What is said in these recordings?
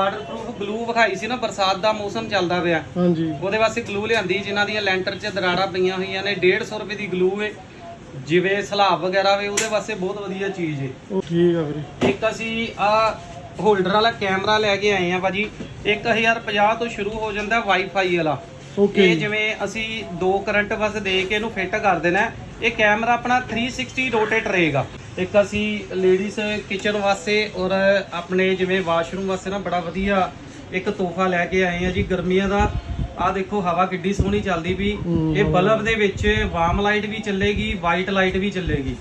Waterproof glue ਵਿਖਾਈ ਸੀ ਨਾ ਬਰਸਾਤ ਦਾ ਮੌਸਮ ਚੱਲਦਾ ਪਿਆ। ਹਾਂਜੀ। ਉਹਦੇ ਵਾਸਤੇ ਗਲੂ ਲਿਆਂਦੀ ਜਿਨ੍ਹਾਂ ਦੀਆਂ ਲੈਂਟਰ 'ਚ ਦਰਾਰਾਂ ਪਈਆਂ ਹੋਈਆਂ ਨੇ 150 ਰੁਪਏ ਦੀ ਗਲੂ ਏ। ਜਿਵੇਂ ਸਲਾਬ ਵਗੈਰਾ ਵੇ ਉਹਦੇ ਵਾਸਤੇ ਬਹੁਤ ਵਧੀਆ ਚੀਜ਼ ਏ। ਠੀਕ ਆ ਵੀਰੇ? ਇੱਕ ਅਸੀਂ ਆ ਹੋਲਡਰ ਵਾਲਾ ਕੈਮਰਾ ਲੈ ਕੇ ਆਏ ਆ ਭਾਜੀ। 1050 ਤੋਂ ਸ਼ੁਰੂ ਹੋ ਜਾਂਦਾ ਵਾਈਫਾਈ ਵਾਲਾ। ਓਕੇ ਇਹ ਜਿਵੇਂ ਅਸੀਂ ਦੋ ਕਰੰਟ ਬਸ ਦੇ ਕੇ ਇਹਨੂੰ ਫਿੱਟ ਕਰ ਦੇਣਾ। ਇਹ ਕੈਮਰਾ ਆਪਣਾ 360 ਰੋਟੇਟ ਰਹੇਗਾ। ਇੱਕ ਅਸੀਂ ਲੇਡੀਜ਼ ਕਿਚਨ ਵਾਸਤੇ ਔਰ ਆਪਣੇ ਜਿਵੇਂ ਵਾਸ਼ਰੂਮ ਵਾਸਤੇ ਨਾ ਬੜਾ ਵਧੀਆ ਇੱਕ ਤੋਹਫਾ ਲੈ ਕੇ ਆਏ ਆ ਜੀ। ਗਰਮੀਆਂ ਦਾ ਆ ਦੇਖੋ ਹਵਾ ਕਿੱਡੀ ਸੋਹਣੀ ਚੱਲਦੀ ਵੀ ਇਹ ਬਲਬ ਦੇ ਵਿੱਚ ਵਾਰਮ ਲਾਈਟ ਵੀ ਚੱਲੇਗੀ ਵਾਈਟ ਲਾਈਟ ਵੀ ਚੱਲੇਗੀ।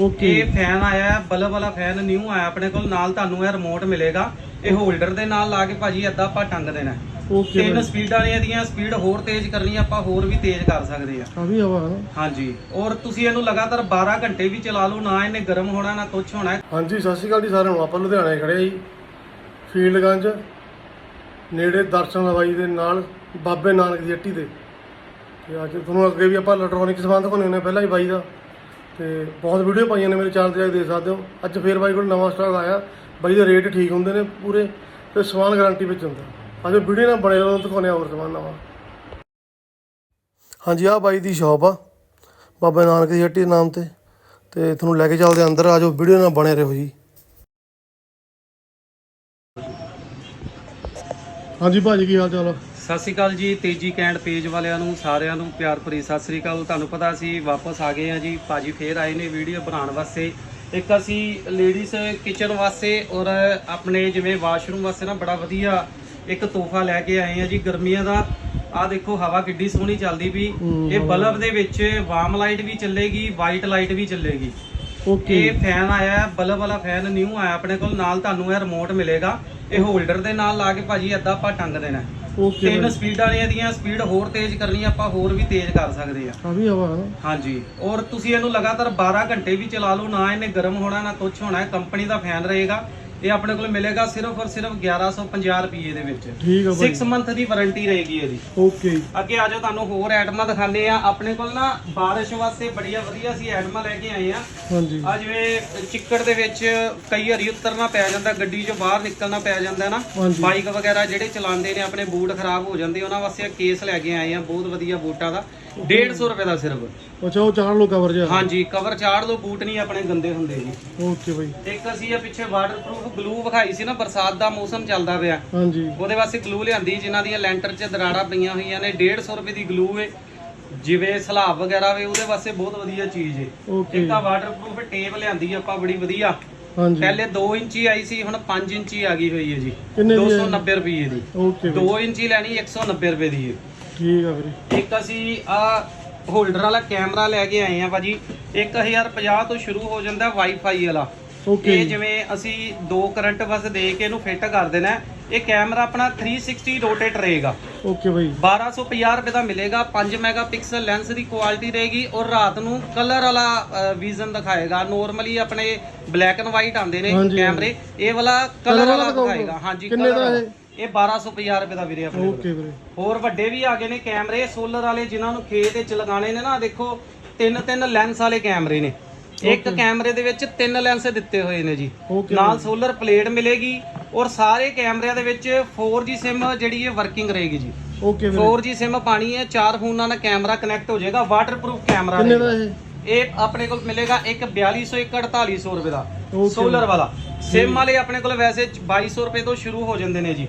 ਓਕੇ ਇਹ ਫੈਨ ਆਇਆ ਬਲਬ ਵਾਲਾ ਫੈਨ ਨਿਊ ਆਇਆ ਆਪਣੇ ਕੋਲ ਨਾਲ ਤੁਹਾਨੂੰ ਇਹ ਰਿਮੋਟ ਮਿਲੇਗਾ। ਇਹ ਹੋਲਡਰ ਦੇ ਨਾਲ ਲਾ ਕੇ ਭਾਜੀ ਏਦਾਂ ਆਪਾਂ ਟੰਗ ਦੇਣਾ। ਓਕੇ ਤਿੰਨ ਵੀਰੇ ਸਪੀਡਾਂ ਨੇ ਇਹਦੀਆਂ ਸਪੀਡ ਹੋਰ ਤੇਜ਼ ਕਰਨੀ ਆ, ਆਪਾਂ ਹੋਰ ਵੀ ਤੇਜ਼ ਕਰ ਸਕਦੇ ਆ। ਕਾਫੀ ਹਵਾ ਹੈ ਨਾ? ਹਾਂਜੀ। ਔਰ ਤੁਸੀਂ ਇਹਨੂੰ ਲਗਾਤਾਰ 12 ਘੰਟੇ ਵੀ ਚਲਾ ਲਓ ਨਾ ਇਹਨੇ ਗਰਮ ਹੋਣਾ ਨਾ ਕੁਛ ਹੋਣਾ। ਹਾਂਜੀ ਸਤਿ ਸ਼੍ਰੀ ਅਕਾਲ ਜੀ ਸਾਰਿਆਂ ਨੂੰ। ਆਪਾਂ ਲੁਧਿਆਣੇ ਖੜੇ ਆ ਜੀ। ਫੀਲਡਗੰਜ ਨੇੜੇ ਦਰਸ਼ਨ ਹਵਾਈ ਦੇ ਨਾਲ ਬਾਬੇ ਨਾਨਕ ਦੀ ਹੱਟੀ ਤੇ। ਤੇ ਅੱਜ ਤੁਹਾਨੂੰ ਅੱਗੇ ਵੀ ਆਪਾਂ ਇਲੈਕਟ੍ਰੋਨਿਕ ਸਮਾਨ ਦਿਖਾਉਂਦੇ ਹੁੰਦੇ ਹਾਂ ਪਹਿਲਾਂ ਹੀ ਬਾਈ ਦਾ। ਤੇ ਬਹੁਤ ਵੀਡੀਓ ਪਾਈਆਂ ਨੇ ਮੇਰੇ ਚੈਨਲ ਤੇ ਜਾ ਕੇ ਦੇਖ ਸਕਦੇ ਹੋ। ਅੱਜ ਫੇਰ ਬਾਈ ਕੋਲ ਨਵਾਂ ਸਟਾਕ ਆਇਆ। ਬਾਈ ਦੇ ਰੇਟ ਠੀਕ ਹੁੰਦੇ ਨੇ ਪੂਰੇ ਤੇ ਸਮਾਨ ਗਾਰੰਟੀ ਵਿੱਚ ਹੁੰਦਾ। ਅੱਜ ਵੀਡੀਓ ਨਾਲ ਬਣੇ ਰਹੋ, ਦਿਖਾਉਂਦੇ ਹੋਰ ਸਮਾਨ ਨਵਾਂ। ਹਾਂਜੀ, ਆਹ ਬਾਈ ਦੀ ਸ਼ਾਪ ਆ, ਬਾਬਾ ਨਾਨਕ ਦੀ ਹੱਟੀ ਦੇ ਨਾਮ ਤੇ ਤੇ ਤੁਹਾਨੂੰ ਲੈ ਕੇ ਚੱਲਦੇ ਅੰਦਰ, ਆ ਜਾਓ, ਵੀਡੀਓ ਨਾਲ ਬਣੇ ਰਹੋ ਜੀ। ਹਾਂਜੀ ਭਾਜੀ, ਕੀ ਹਾਲ ਚਾਲ ਆ? ਸਤਿ ਸ਼੍ਰੀ ਅਕਾਲ ਜੀ, ਤੇਜੀ ਕੈਂਡ ਪੇਜ ਵਾਲਿਆਂ ਨੂੰ, ਸਾਰਿਆਂ ਨੂੰ, ਪਿਆਰ ਭਰੀ ਸਤਿ ਸ਼੍ਰੀ ਅਕਾਲ। ਤੁਹਾਨੂੰ ਪਤਾ ਸੀ ਵਾਪਸ ਆ ਗਏ ਆ ਜੀ, ਭਾਜੀ ਫੇਰ ਆਏ ਨੇ ਵੀਡੀਓ ਬਣਾਉਣ ਵਾਸਤੇ। ਇੱਕ ਅਸੀਂ ਲੇਡੀਜ਼ ਕਿਚਨ ਵਾਸਤੇ ਔਰ ਆਪਣੇ ਜਿਵੇਂ ਵਾਸ਼ਰੂਮ ਵਾਸਤੇ ਨਾ, ਬੜਾ ਵਧੀਆ ਇੱਕ ਤੋਹਫਾ ਲੈ ਕੇ ਆਏ ਆ ਜੀ ਗਰਮੀਆਂ ਦਾ। ਆ ਦੇਖੋ ਹਵਾ ਕਿੱਡੀ ਸੋਹਣੀ ਚੱਲਦੀ ਵੀ। ਇਹ ਬਲਬ ਦੇ ਵਿੱਚ ਵਾਰਮ ਲਾਈਟ ਵੀ ਚੱਲੇਗੀ ਵਾਈਟ ਲਾਈਟ ਵੀ ਚੱਲੇਗੀ। ਓਕੇ। ਇਹ ਫੈਨ ਆਇਆ ਬਲਬ ਵਾਲਾ ਫੈਨ ਨਿਊ ਆਇਆ ਆਪਣੇ ਕੋਲ ਨਾਲ ਤੁਹਾਨੂੰ ਇਹ ਰਿਮੋਟ ਮਿਲੇਗਾ। ਇਹ ਹੋਲਡਰ ਦੇ ਨਾਲ ਲਾ ਕੇ ਭਾਜੀ ਏਦਾਂ ਆਪਾਂ ਟੰਗ ਦੇਣਾ। ਓਕੇ ਤਿੰਨ ਸਪੀਡਾਂ ਨੇ ਇਹਦੀਆਂ ਸਪੀਡ ਹੋਰ ਤੇਜ਼ ਕਰਨੀ ਆ, ਆਪਾਂ ਹੋਰ ਵੀ ਤੇਜ਼ ਕਰ ਸਕਦੇ ਆ। ਕਾਫੀ ਹਵਾ। ਹੈ ਨਾ ਹਾਂਜੀ। ਔਰ ਤੁਸੀਂ ਇਹਨੂੰ ਲਗਾਤਾਰ 12 ਘੰਟੇ ਵੀ ਚਲਾ ਲਓ ਨਾ ਇਹਨੇ ਗਰਮ ਹੋਣਾ ਨਾ ਕੁਛ ਹੋਣਾ ਕੰਪਨੀ ਦਾ ਫੈਨ ਰਹੇਗਾ। ਇਹ ਆਪਣੇ ਕੋਲ ਮਿਲੇਗਾ ਸਿਰਫ ਔਰ ਸਿਰਫ 1150 ਰੁਪਏ ਦੇ ਵਿੱਚ। ਠੀਕ ਆ ਭਾਈ। 6 ਮੰਥ ਦੀ ਵਾਰੰਟੀ ਰਹੇਗੀ ਇਹਦੀ। ਓਕੇ ਅੱਗੇ ਆਜੋ ਤੁਹਾਨੂੰ ਹੋਰ ਐਟਮਾਂ ਦਿਖਾਉਂਦੇ ਆ ਆਪਣੇ ਕੋਲ ਨਾ ਬਾਰਿਸ਼ ਵਾਸਤੇ ਬੜੀਆਂ ਵਧੀਆ ਅਸੀਂ ਐਟਮਾਂ ਲੈ ਕੇ ਆਏ ਆ ਹਾਂਜੀ। ਆ ਜਿਵੇਂ ਚਿੱਕੜ ਦੇ ਵਿੱਚ ਕਈ ਵਾਰੀ ਉਤਰਨਾ ਪੈ ਜਾਂਦਾ ਗੱਡੀ 'ਚੋਂ ਬਾਹਰ ਨਿਕਲਣਾ ਪੈ ਜਾਂਦਾ ਨਾ। ਬਾਈਕ ਵਗੈਰਾ ਜਿਹੜੇ ਚਲਾਉਂਦੇ ਨੇ ਆਪਣੇ ਬੂਟ ਖਰਾਬ ਹੋ ਜਾਂਦੇ ਉਹਨਾਂ ਵਾਸਤੇ ਇਹ ਕੇਸ ਲੈ ਕੇ ਆਏ ਆ ਬਹੁਤ ਵਧੀਆ ਬੂਟਾਂ ਦਾ। 150 ਰੁਪਏ ਦਾ ਸਿਰਫ। ਅੱਛਾ ਉਹ ਚਾਰ ਲੋ ਕਵਰ ਜਿਹਾ। ਹਾਂਜੀ ਕਵਰ ਚਾੜ ਲਓ ਬੂਟ ਨਹੀਂ ਆਪਣੇ ਗੰਦੇ ਹੁੰਦੇ ਜੀ। Okay bye. ਇੱਕ ਅਸੀਂ ਇਹ ਪਿੱਛੇ ਵਾਟਰਪ੍ਰੂਫ ਗਲੂ ਵਿਖਾਈ ਸੀ ਨਾ ਬਰਸਾਤ ਦਾ ਮੌਸਮ ਚੱਲਦਾ ਪਿਆ। ਹਾਂਜੀ। ਉਹਦੇ ਵਾਸਤੇ ਗਲੂ ਲਿਆਂਦੀ ਜਿਨ੍ਹਾਂ ਦੀਆਂ ਲੈਂਟਰ 'ਚ ਦਰਾਰਾਂ ਪਈਆਂ ਹੋਈਆਂ ਨੇ। 150 ਰੁਪਏ ਦੀ ਗਲੂ ਏ। ਜਿਵੇਂ ਸਲਾਬ ਵਗੈਰਾ ਵੇ ਉਹਦੇ ਵਾਸਤੇ ਬਹੁਤ ਵਧੀਆ ਚੀਜ਼ ਏ। ਓਕੇ ਇੱਕ ਆ ਵਾਟਰਪ੍ਰੂਫ ਟੇਪ ਲਿਆਂਦੀ ਆਪਾਂ ਬੜੀ ਵਧੀਆ। ਹਾਂਜੀ। ਪਹਿਲੇ 2 ਇੰਚੀ ਆਈ ਸੀ ਹੁਣ 5 ਇੰਚੀ ਆ ਗਈ ਹੋਈ ਹੈ ਜੀ। ਕਿੰਨੇ ਦੀ ਹੈ? 290 ਰੁਪਏ ਦੀ। ਓਕੇ ਬਾਈ। 2 ਇੰਚੀ ਲੈਣੀ 190 ਰੁਪਏ ਦੀ ਹੈ ਠੀਕ ਆ ਵੀਰੇ। ਇੱਕ ਅਸੀਂ ਆ ਹੋਲਡਰ ਵਾਲਾ ਕੈਮਰਾ ਲੈ ਕੇ ਆਏ ਆ ਭਾਜੀ। 1050 ਤੋਂ ਸ਼ੁਰੂ ਹੋ ਜਾਂਦਾ ਵਾਈਫਾਈ ਵਾਲਾ। ਓਕੇ ਇਹ ਜਿਵੇਂ ਅਸੀਂ ਦੋ ਕਰੰਟ ਬਸ ਦੇ ਕੇ ਇਹਨੂੰ ਫਿੱਟ ਕਰ ਦੇਣਾ। ਇਹ ਕੈਮਰਾ ਆਪਣਾ 360 ਰੋਟੇਟ ਰਹੇਗਾ। ਓਕੇ ਬਾਈ। 1250 ਰੁਪਏ ਦਾ ਮਿਲੇਗਾ 5 ਮੈਗਾਪਿਕਸਲ ਲੈਂਸ ਦੀ ਕੁਆਲਿਟੀ ਰਹੇਗੀ ਔਰ ਰਾਤ ਨੂੰ ਕਲਰ ਵਾਲਾ ਵਿਜ਼ਨ ਦਿਖਾਏਗਾ। ਨਾਰਮਲੀ ਆਪਣੇ ਬਲੈਕ ਐਂਡ ਵਾਈਟ ਆਉਂਦੇ ਨੇ ਕੈਮਰੇ ਇਹ ਵਾਲਾ ਕਲਰ ਵਾਲਾ। ਦਿਖਾਏਗਾ। ਹਾਂਜੀ ਕਿੰਨੇ ਦਾ। ਇਹ? ਇਹ 1250 ਰੁਪਏ ਦਾ ਵੀਰੇ ਆਪਣੇ ਕੋਲ। ਓਕੇ ਵੀਰੇ। ਹੋਰ ਵੱਡੇ ਵੀ ਆ ਗਏ ਨੇ ਕੈਮਰੇ ਸੋਲਰ ਵਾਲੇ ਜਿਨ੍ਹਾਂ ਨੂੰ ਖੇਤ ਵਿੱਚ ਲਗਾਣੇ ਨੇ ਨਾ ਦੇਖੋ ਤਿੰਨ ਤਿੰਨ ਲੈਂਸ ਵਾਲੇ ਕੈਮਰੇ ਨੇ। ਇੱਕ ਕੈਮਰੇ ਦੇ ਵਿੱਚ ਤਿੰਨ ਲੈਂਸ ਦਿੱਤੇ ਹੋਏ ਨੇ ਜੀ। ਨਾਲ ਸੋਲਰ ਪਲੇਟ ਮਿਲੇਗੀ ਔਰ ਸਾਰੇ ਕੈਮਰਿਆਂ ਦੇ ਵਿੱਚ 4G ਸਿਮ ਜਿਹੜੀ ਇਹ ਵਰਕਿੰਗ ਰਹੇਗੀ ਜੀ। ਓਕੇ ਵੀਰੇ। 4G ਸਿਮ ਪਾਣੀ ਹੈ ਚਾਰ ਫੋਨਾਂ ਨਾਲ ਕੈਮਰਾ ਕਨੈਕਟ ਹੋ ਜਾਏਗਾ ਵਾਟਰਪ੍ਰੂਫ ਕੈਮਰਾ ਕਿੰਨੇ ਦਾ ਇਹ? ਇਹ ਆਪਣੇ ਕੋਲ ਮਿਲੇਗਾ ਇੱਕ 4200 ਇੱਕ 4800 ਰੁਪਏ ਦਾ. ਸੋਲਰ ਵਾਲਾ। ਸਿਮ ਵਾਲੇ ਆਪਣੇ ਕੋਲ ਵੈਸੇ 2200 ਰੁਪਏ ਤੋਂ ਸ਼ੁਰੂ ਹੋ ਜਾਂਦੇ ਨੇ ਜੀ।